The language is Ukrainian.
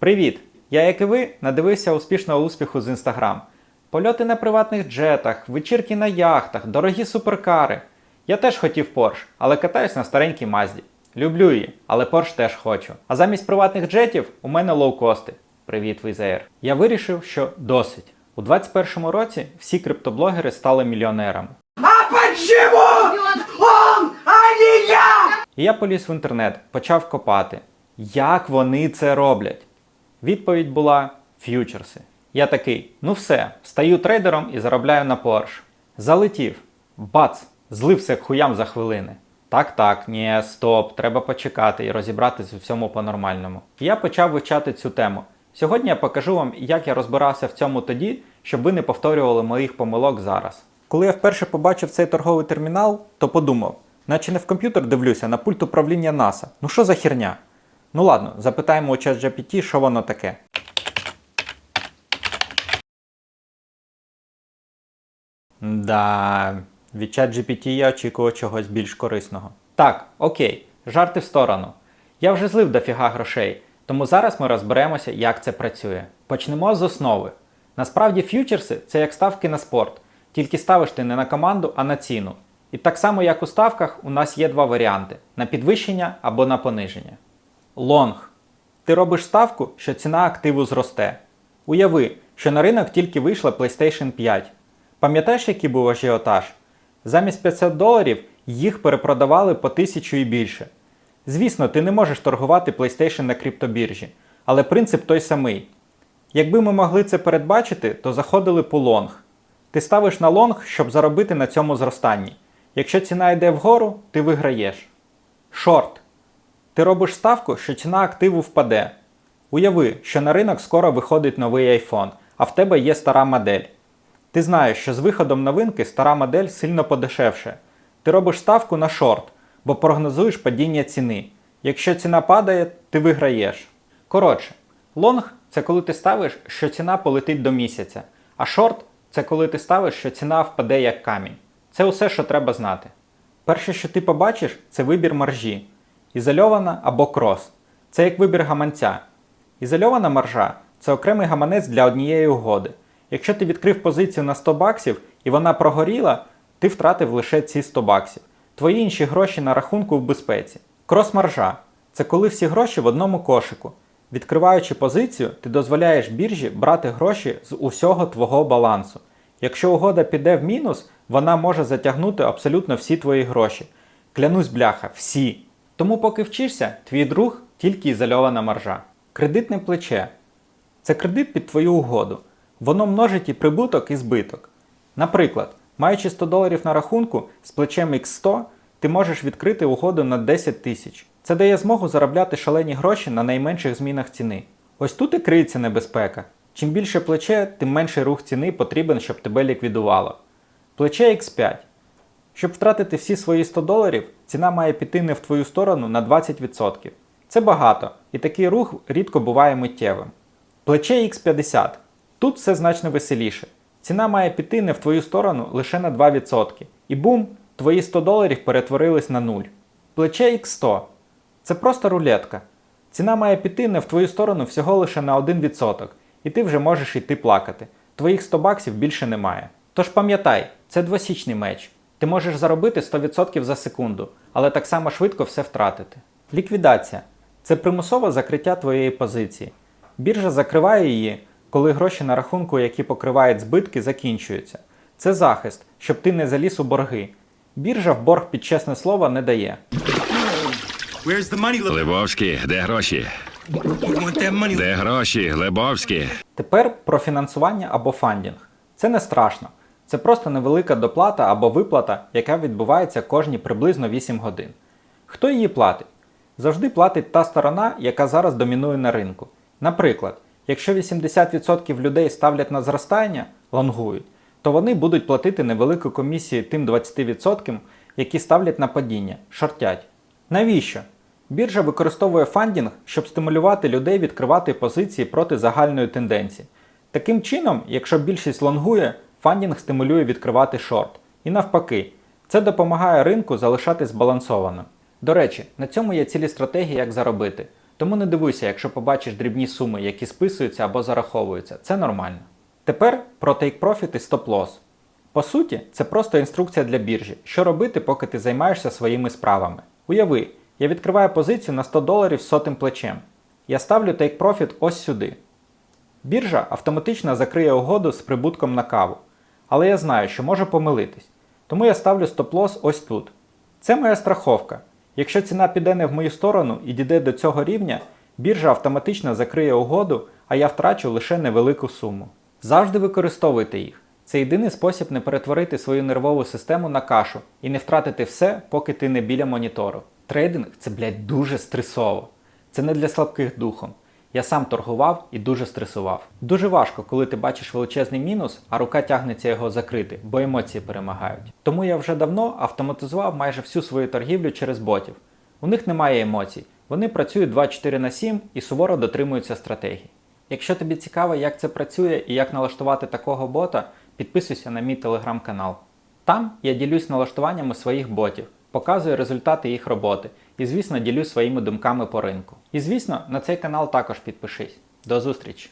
Привіт! Я, як і ви, надивився успішного успіху з Instagram. Польоти на приватних джетах, вечірки на яхтах, дорогі суперкари. Я теж хотів Porsche, але катаюсь на старенькій Мазді. Люблю її, але Porsche теж хочу. А замість приватних джетів у мене лоукости. Привіт, Візаєр. Я вирішив, що досить. У 2021 році всі криптоблогери стали мільйонерами. А почему он, а не я? І я поліз в інтернет, почав копати. Як вони це роблять? Відповідь була ф'ючерси. Я такий, ну все, стаю трейдером і заробляю на Porsche. Залетів. Бац! Злився хуям за хвилини. Так, так, ні, стоп, треба почекати і розібратись у всьому по-нормальному. Я почав вивчати цю тему. Сьогодні я покажу вам, як я розбирався в цьому тоді, щоб ви не повторювали моїх помилок зараз. Коли я вперше побачив цей торговий термінал, то подумав, наче не в комп'ютер дивлюся, на пульт управління НАСА. Ну що за херня? Ну ладно, запитаємо у ChatGPT, що воно таке. Да, від ChatGPT я очікував чогось більш корисного. Так, окей, жарти в сторону. Я вже злив дофіга грошей, тому зараз ми розберемося, як це працює. Почнемо з основи. Насправді ф'ючерси це як ставки на спорт, тільки ставиш ти не на команду, а на ціну. І так само, як у ставках, у нас є два варіанти: на підвищення або на пониження. Лонг. Ти робиш ставку, що ціна активу зросте. Уяви, що на ринок тільки вийшла PlayStation 5. Пам'ятаєш, який був ажіотаж? Замість 500 доларів їх перепродавали по 1000 і більше. Звісно, ти не можеш торгувати PlayStation на криптобіржі, але принцип той самий. Якби ми могли це передбачити, то заходили по лонг. Ти ставиш на лонг, щоб заробити на цьому зростанні. Якщо ціна йде вгору, ти виграєш. Шорт. Ти робиш ставку, що ціна активу впаде. Уяви, що на ринок скоро виходить новий iPhone, а в тебе є стара модель. Ти знаєш, що з виходом новинки стара модель сильно подешевше. Ти робиш ставку на шорт, бо прогнозуєш падіння ціни. Якщо ціна падає, ти виграєш. Коротше, лонг це коли ти ставиш, що ціна полетить до місяця, а шорт це коли ти ставиш, що ціна впаде як камінь. Це усе, що треба знати. Перше, що ти побачиш, це вибір маржі. Ізольована або крос. Це як вибір гаманця. Ізольована маржа це окремий гаманець для однієї угоди. Якщо ти відкрив позицію на 100 баксів і вона прогоріла, ти втратив лише ці 100 баксів. Твої інші гроші на рахунку в безпеці. Крос-маржа це коли всі гроші в одному кошику. Відкриваючи позицію, ти дозволяєш біржі брати гроші з усього твого балансу. Якщо угода піде в мінус, вона може затягнути абсолютно всі твої гроші. Клянусь, бляха, всі. Тому, поки вчишся, твій друг тільки ізольована маржа. Кредитне плече це кредит під твою угоду. Воно множить і прибуток, і збиток. Наприклад, маючи 100 доларів на рахунку з плечем X100, ти можеш відкрити угоду на 10 тисяч. Це дає змогу заробляти шалені гроші на найменших змінах ціни. Ось тут і криється небезпека. Чим більше плече, тим менший рух ціни потрібен, щоб тебе ліквідувало. Плече X5. Щоб втратити всі свої 100 доларів, ціна має піти не в твою сторону на 20%. Це багато, і такий рух рідко буває миттєвим. Плече X50. Тут все значно веселіше. Ціна має піти не в твою сторону лише на 2%. І бум, твої 100 доларів перетворились на нуль. Плече X100. Це просто рулетка. Ціна має піти не в твою сторону всього лише на 1%, і ти вже можеш йти плакати. Твоїх 100 баксів більше немає. Тож пам'ятай, це двосічний меч. Ти можеш заробити 100% за секунду, але так само швидко все втратити. Ліквідація це примусове закриття твоєї позиції. Біржа закриває її, коли гроші на рахунку, які покривають збитки, закінчуються. Це захист, щоб ти не заліз у борги. Біржа в борг під чесне слово не дає. Лебовський, де гроші? Де гроші, Лебовський? Тепер про фінансування або фандінг. Це не страшно. Це просто невелика доплата або виплата, яка відбувається кожні приблизно 8 годин. Хто її платить? Завжди платить та сторона, яка зараз домінує на ринку. Наприклад, якщо 80% людей ставлять на зростання, лонгують, то вони будуть платити невелику комісію тим 20%, які ставлять на падіння, шортять. Навіщо? Біржа використовує фандінг, щоб стимулювати людей відкривати позиції проти загальної тенденції. Таким чином, якщо більшість лонгує, фандінг стимулює відкривати шорт. І навпаки, це допомагає ринку залишатись збалансованим. До речі, на цьому є цілі стратегії, як заробити. Тому не дивуйся, якщо побачиш дрібні суми, які списуються або зараховуються. Це нормально. Тепер про Profit і Loss. По суті, це просто інструкція для біржі, що робити, поки ти займаєшся своїми справами. Уяви, я відкриваю позицію на 100 доларів з сотим плечем. Я ставлю Profit ось сюди. Біржа автоматично закриє угоду з прибутком на каву. Але я знаю, що можу помилитись. Тому я ставлю стоп-лосс ось тут. Це моя страховка. Якщо ціна піде не в мою сторону і дійде до цього рівня, біржа автоматично закриє угоду, а я втрачу лише невелику суму. Завжди використовуйте їх. Це єдиний спосіб не перетворити свою нервову систему на кашу і не втратити все, поки ти не біля монітору. Трейдинг це, блядь, дуже стресово. Це не для слабких духом. Я сам торгував і дуже стресував. Дуже важко, коли ти бачиш величезний мінус, а рука тягнеться його закрити, бо емоції перемагають. Тому я вже давно автоматизував майже всю свою торгівлю через ботів. У них немає емоцій. Вони працюють 24 на 7 і суворо дотримуються стратегії. Якщо тобі цікаво, як це працює і як налаштувати такого бота, підписуйся на мій телеграм-канал. Там я ділюсь налаштуваннями своїх ботів, показую результати їх роботи і, звісно, ділюсь своїми думками по ринку. І, звісно, на цей канал також підпишись. До зустрічі!